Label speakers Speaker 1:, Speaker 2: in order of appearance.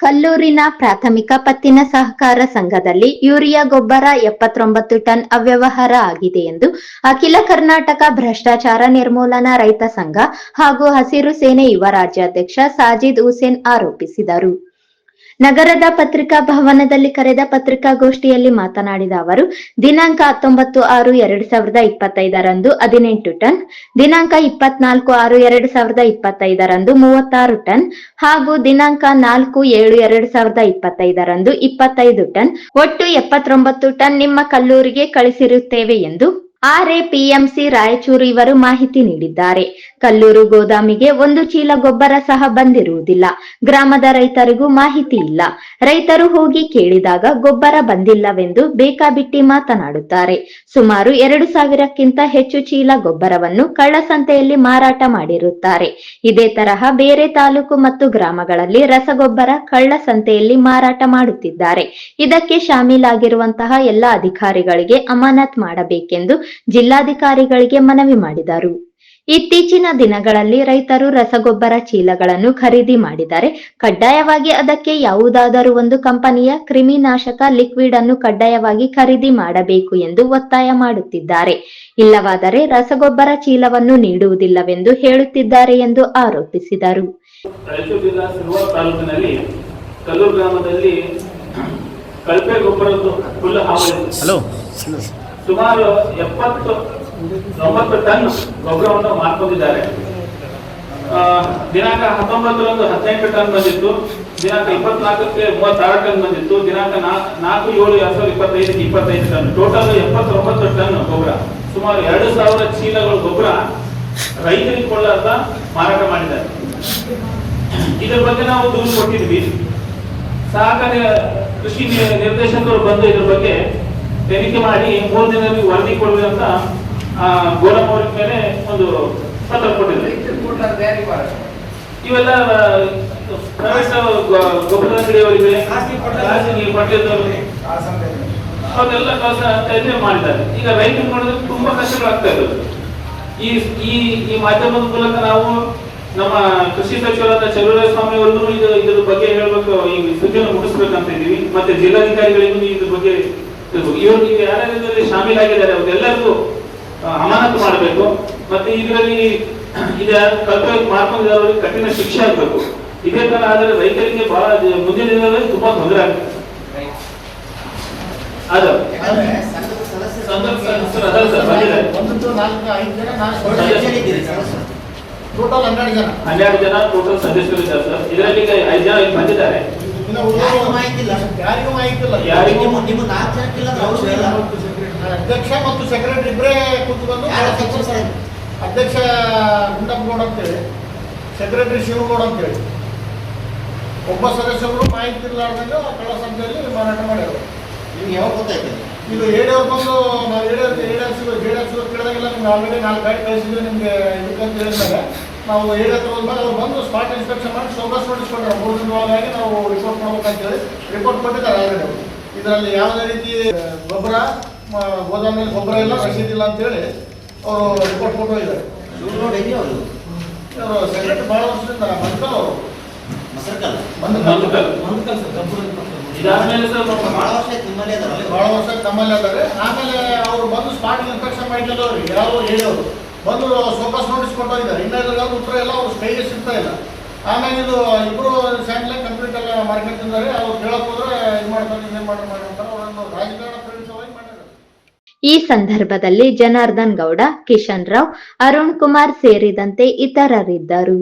Speaker 1: ಕಲ್ಲೂರಿನ ಪ್ರಾಥಮಿಕ ಪತ್ತಿನ ಸಹಕಾರ ಸಂಘದಲ್ಲಿ ಯೂರಿಯಾ ಗೊಬ್ಬರ ಎಪ್ಪತ್ತೊಂಬತ್ತು ಟನ್ ಅವ್ಯವಹಾರ ಆಗಿದೆ ಎಂದು ಅಖಿಲ ಕರ್ನಾಟಕ ಭ್ರಷ್ಟಾಚಾರ ನಿರ್ಮೂಲನಾ ರೈತ ಸಂಘ ಹಾಗೂ ಹಸಿರು ಸೇನೆ ಯುವ ರಾಜ್ಯಾಧ್ಯಕ್ಷ ಸಾಜಿದ್ ಹುಸೇನ್ ಆರೋಪಿಸಿದರು. ನಗರದ ಪತ್ರಿಕಾ ಭವನದಲ್ಲಿ ಕರೆದ ಪತ್ರಿಕಾಗೋಷ್ಠಿಯಲ್ಲಿ ಮಾತನಾಡಿದ ಅವರು, ದಿನಾಂಕ ಹತ್ತೊಂಬತ್ತು ಆರು ಎರಡು ಸಾವಿರದ ಇಪ್ಪತ್ತೈದರಂದು ಹದಿನೆಂಟು ಟನ್, ದಿನಾಂಕ ಇಪ್ಪತ್ನಾಲ್ಕು ಆರು ಎರಡು ಸಾವಿರದ ಇಪ್ಪತ್ತೈದರಂದು ಮೂವತ್ತಾರು ಟನ್ ಹಾಗೂ ದಿನಾಂಕ ನಾಲ್ಕು ಏಳು ಎರಡು ಸಾವಿರದ ಇಪ್ಪತ್ತೈದರಂದು ಇಪ್ಪತ್ತೈದು ಟನ್. ಒಟ್ಟು ಎಪ್ಪತ್ತೊಂಬತ್ತು ಟನ್ ನಿಮ್ಮ ಕಲ್ಲೂರಿಗೆ ಕಳಿಸಿರುತ್ತೇವೆ ಎಂದು ಆರ್ಎ ಪಿಎಂಸಿ ರಾಯಚೂರು ಇವರು ಮಾಹಿತಿ ನೀಡಿದ್ದಾರೆ. ಕಲ್ಲೂರು ಗೋದಾಮಿಗೆ ಒಂದು ಚೀಲ ಗೊಬ್ಬರ ಸಹ ಬಂದಿರುವುದಿಲ್ಲ. ಗ್ರಾಮದ ರೈತರಿಗೂ ಮಾಹಿತಿ ಇಲ್ಲ. ರೈತರು ಹೋಗಿ ಕೇಳಿದಾಗ ಗೊಬ್ಬರ ಬಂದಿಲ್ಲವೆಂದು ಬೇಕಾಬಿಟ್ಟಿ ಮಾತನಾಡುತ್ತಾರೆ. ಸುಮಾರು ಎರಡು ಸಾವಿರಕ್ಕಿಂತ ಹೆಚ್ಚು ಚೀಲ ಗೊಬ್ಬರವನ್ನು ಕಳ್ಳಸಂತೆಯಲ್ಲಿ ಮಾರಾಟ ಮಾಡಿರುತ್ತಾರೆ. ಇದೇ ತರಹ ಬೇರೆ ತಾಲೂಕು ಮತ್ತು ಗ್ರಾಮಗಳಲ್ಲಿ ರಸಗೊಬ್ಬರ ಕಳ್ಳಸಂತೆಯಲ್ಲಿ ಮಾರಾಟ ಮಾಡುತ್ತಿದ್ದಾರೆ. ಇದಕ್ಕೆ ಶಾಮೀಲಾಗಿರುವಂತಹ ಎಲ್ಲ ಅಧಿಕಾರಿಗಳಿಗೆ ಅಮಾನತ್ ಮಾಡಬೇಕೆಂದು ಜಿಲ್ಲಾಧಿಕಾರಿಗಳಿಗೆ ಮನವಿ ಮಾಡಿದರು. ಇತ್ತೀಚಿನ ದಿನಗಳಲ್ಲಿ ರೈತರು ರಸಗೊಬ್ಬರ ಚೀಲಗಳನ್ನು ಖರೀದಿ ಮಾಡಿದರೆ ಕಡ್ಡಾಯವಾಗಿ ಅದಕ್ಕೆ ಯಾವುದಾದರೂ ಒಂದು ಕಂಪನಿಯ ಕ್ರಿಮಿನಾಶಕ ಲಿಕ್ವಿಡ್ ಅನ್ನು ಕಡ್ಡಾಯವಾಗಿ ಖರೀದಿ ಮಾಡಬೇಕು ಎಂದು ಒತ್ತಾಯ ಮಾಡುತ್ತಿದ್ದಾರೆ. ಇಲ್ಲವಾದರೆ ರಸಗೊಬ್ಬರ ಚೀಲವನ್ನು ನೀಡುವುದಿಲ್ಲವೆಂದು ಹೇಳುತ್ತಿದ್ದಾರೆ ಎಂದು ಆರೋಪಿಸಿದರು.
Speaker 2: ಗ್ರಾಮದಲ್ಲಿ ಸುಮಾರು ಎಪ್ಪತ್ತು ಒಂಬತ್ತು ಟನ್ ಗೊಬ್ಬರವನ್ನು ಮಾರ್ಕೊಂಡಿದ್ದಾರೆ. ದಿನಾಂಕ ಹತ್ತೊಂಬತ್ತರಂದು ಹದಿನೆಂಟು ಟನ್ ಬಂದಿತ್ತು, ದಿನಾಂಕ ಇಪ್ಪತ್ನಾಲ್ಕಕ್ಕೆ ಮೂವತ್ತಾರು ಟನ್ ಬಂದಿತ್ತು, ದಿನಾಂಕ ನಾಲ್ಕು ಏಳು ಎರಡ್ ಸಾವಿರದ ಇಪ್ಪತ್ತೈದಕ್ಕೆ ಇಪ್ಪತ್ತೈದು ಟನ್. ಟೋಟಲ್ ಎಪ್ಪತ್ತೊಂಬತ್ತು ಟನ್ ಗೊಬ್ಬರ. ಸುಮಾರು ಎರಡು ಸಾವಿರ ಚೀಲಗಳು ಗೊಬ್ಬರ ರೈತರಿಗೆ ಕೊಳ್ಳಾರ್ದ ಮಾರಾಟ ಮಾಡಿದ್ದಾರೆ. ಇದರ ಬಗ್ಗೆ ನಾವು ದೂರು ಕೊಟ್ಟಿದ್ವಿ ಸಹಕಾರಿ ಕೃಷಿ ನಿರ್ದೇಶಕರು ಬಂದು ಇದ್ರ ಬಗ್ಗೆ ತನಿಖೆ ಮಾಡಿ ಮೂರು ದಿನದಲ್ಲಿ ವರದಿ ಕೊಡ್ರಿ ಅಂತ ಆ, ಅವರ ಮೇಲೆ ಒಂದು ಪತ್ರ ಕೊಟ್ಟಿದ್ರು. ಇವೆಲ್ಲ ಪ್ರೈವೇಟ್ ಗೊಬ್ಬರ ಅಂಗಡಿಯವರಿಗೆ ಅವರೆಲ್ಲ ಕೆಲಸ ತಯಾರಿ ಮಾಡಿದ್ದಾರೆ ಈಗ ರೈತರು ಮಾಡಿದ್ರೆ ತುಂಬಾ ಕಷ್ಟಗಳಾಗ್ತಾ ಇದ್ದಾವೆ ಈ ಈ ಈ ಮಾಧ್ಯಮದ ಮೂಲಕ ನಾವು ನಮ್ಮ ಕೃಷಿ ಸಚಿವರಾದ ಚಲುವರಾಯ ಸ್ವಾಮಿ ಅವರಿಗೂ ಇದು ಇದ್ರ ಬಗ್ಗೆ ಹೇಳ್ಬೇಕು. ಈ ಸುದ್ದಿಯನ್ನು ಮುಗಿಸ್ಬೇಕಂತ ಇದ್ದೀವಿ. ಮತ್ತೆ ಜಿಲ್ಲಾಧಿಕಾರಿಗಳಿಗೂ ಇದ್ರ ಬಗ್ಗೆ. ಇವರು ನೀವು ಯಾರ್ಯಾರು ಇದರಲ್ಲಿ ಶಾಮೀಲಾಗಿದ್ದಾರೆ, ಅವ್ರಿಗೆಲ್ಲರಿಗೂ ಅಮಾನತು ಮಾಡಬೇಕು. ಮತ್ತೆ ಇದರಲ್ಲಿ ಇದ ಕಲ್ಪನೆ ಮಾಡ್ಕೊಂಡಿದ್ದವರಿಗೆ ಕಠಿಣ ಶಿಕ್ಷೆ ಆಗಬೇಕು. ಇದೇ ತರ ಆದರೆ ರೈತರಿಗೆ ಬಹಳ ಮುಂದಿನ ದಿನದಲ್ಲಿ ತುಂಬಾ ತೊಂದರೆ.
Speaker 3: ಟೋಟಲ್ ಹನ್ನೆರಡು ಜನ
Speaker 2: ಟೋಟಲ್ ಸದಸ್ಯರು ಇದ್ದಾರೆ ಸರ್. ಇದರಲ್ಲಿ ಈಗ ಐದು ಜನ ಬಂದಿದ್ದಾರೆ.
Speaker 4: ಯಾರಿಗೂ ಮಾಹಿತಿ ಇಲ್ಲ.
Speaker 3: ಯಾರಿಗೂ ಮಾಹಿತಿ ಇಲ್ಲ
Speaker 2: ಯಾರಿಗೂ-
Speaker 4: ನಿಮ್ಗೆ ನಾಲ್ಕು ಜನಕ್ಕಿಲ್ಲ ಅಂದ್ರೆ ಅವ್ರಿಗೂ ಇಲ್ಲ.
Speaker 3: ಅಧ್ಯಕ್ಷ ಮತ್ತು ಸೆಕ್ರೆಟರಿ ಇಬ್ಬರೇ ಕೂತ್ಕೊಂಡು
Speaker 4: ಬಂದು ಅಧ್ಯಕ್ಷ
Speaker 3: ಗುಂಡಪ್ಪಗೌಡ ಅಂತೇಳಿ ಸೆಕ್ರೆಟರಿ ಶಿವಗೌಡ ಅಂತೇಳಿ. ಒಬ್ಬ ಸದಸ್ಯರು ಮಾಹಿತಿ ಇರಲಾರ್ದಂಗೆ ಕಳ್ಳ ಸಂಖ್ಯೆಯಲ್ಲಿ ಮಾರಾಟ ಮಾಡ್ಯಾರ.
Speaker 4: ನಿಮ್ಗೆ ಯಾವಾಗ ಗೊತ್ತಾಯ್ತು?
Speaker 3: ಇದು ಏಡಿಯವ್ರು ಬಂದು ನಾವು ಸಿಗೋ ಏಡಿಯರ್ ಸಿಗೋ ಕೇಳಿದಾಗೆಲ್ಲ ನಿಮ್ಗೆ ಆಲ್ರೆಡಿ ನಾಲ್ಕು ಗಾಡಿ ಕಳಿಸಿದ್ವಿ ನಿಮಗೆ ಇದಕ್ಕೆ ಅಂತ ಹೇಳಿದಾಗ ನಾವು ಏಡಿಯರ್ ತಗೊಂಡ್ಮೇಲೆ ಅವ್ರು ಬಂದು ಸ್ಪಾಟ್ ಇನ್ಸ್ಪೆಕ್ಷನ್ ಮಾಡಿ ಸೋಗಸ್ ನೋಟಿಸ್ ಕೊಟ್ಟರೆ ಮೂರು ದಿನವಾಗಿ ನಾವು ರಿಪೋರ್ಟ್ ಮಾಡ್ಬೇಕಂತೇಳಿ ರಿಪೋರ್ಟ್ ಕೊಟ್ಟಿದ್ದಾರೆ ಆಲ್ರೆಡಿ ಅವರು. ಇದರಲ್ಲಿ ಯಾವುದೇ ರೀತಿ ಗೊಬ್ಬರ ಗೋದಾಮಲ್ಲಿ ಗೊಬ್ಬರ ಇಲ್ಲ ರಸೀದಿಲ್ಲ ಅಂತೇಳಿ ಅವರು ರಿಪೋರ್ಟ್ ಕೊಟ್ಟು ಹೋಗಿದ್ದಾರೆ. ಇವರು ಸೆಕ್ರೆಟರಿ ಭಾಳ ವರ್ಷದಿಂದ ಬಂದ್ಕಲ್ ಅವರು.
Speaker 4: ಮಸರ್ಕಲ್
Speaker 3: ಬಂದ್ಕಲ್
Speaker 2: ಇದಾದ್ಮೇಲೆ ಸರ್
Speaker 4: ಬಹಳ ವರ್ಷ ಆಯ್ತು ನಿಮ್ಮಲ್ಲೇ ಅದಾರಲ್ಲ
Speaker 3: ಭಾಳ ವರ್ಷ ತಮ್ಮಲ್ಲಿ ಅದಾರೆ ಆಮೇಲೆ ಅವರು ಬಂದು ಸ್ಪಾಟ್ ಇನ್ಸ್ಪೆಕ್ಷನ್ ಮಾಡಿದ್ರು ಅವ್ರಿಗೆ ಯಾವ ಹೇಳಿಯವರು ಬಂದು ಸೋಕಾಸ್ ನೋಟಿಸ್ ಕೊಟ್ಟೋಗಿದ್ದಾರೆ ಇನ್ನ ಇದ್ರಲ್ಲಿ ಉತ್ತರ ಎಲ್ಲ ಅವ್ರು ಕೈಗೆ ಸಿಗ್ತಾ ಇಲ್ಲ. ಆಮೇಲೆ ಇದು ಇಬ್ಬರು ಸ್ಯಾಂಡ್ಲೆ ಕಂಪ್ಲೀಟ್ ಎಲ್ಲ ಮಾರ್ಕೆಟ್ ತಿಂದರೆ. ಅವ್ರು ಕೇಳಕ್ ಹೋದ್ರೆ ಇದು ಮಾಡ್ತಾರೆ ಇನ್ನೇನು ಮಾಡಿ ಅಂತಾರೆ ಅವರೊಂದು ರಾಜಕಾರಣ ಪ್ರೇರಿತವಾಗಿ
Speaker 1: ಈ ಸಂದರ್ಭದಲ್ಲಿ ಜನಾರ್ದನ್ ಗೌಡ, ಕಿಶನ್ ರಾವ್, ಅರುಣ್ ಕುಮಾರ್ ಸೇರಿದಂತೆ ಇತರರಿದ್ದರು.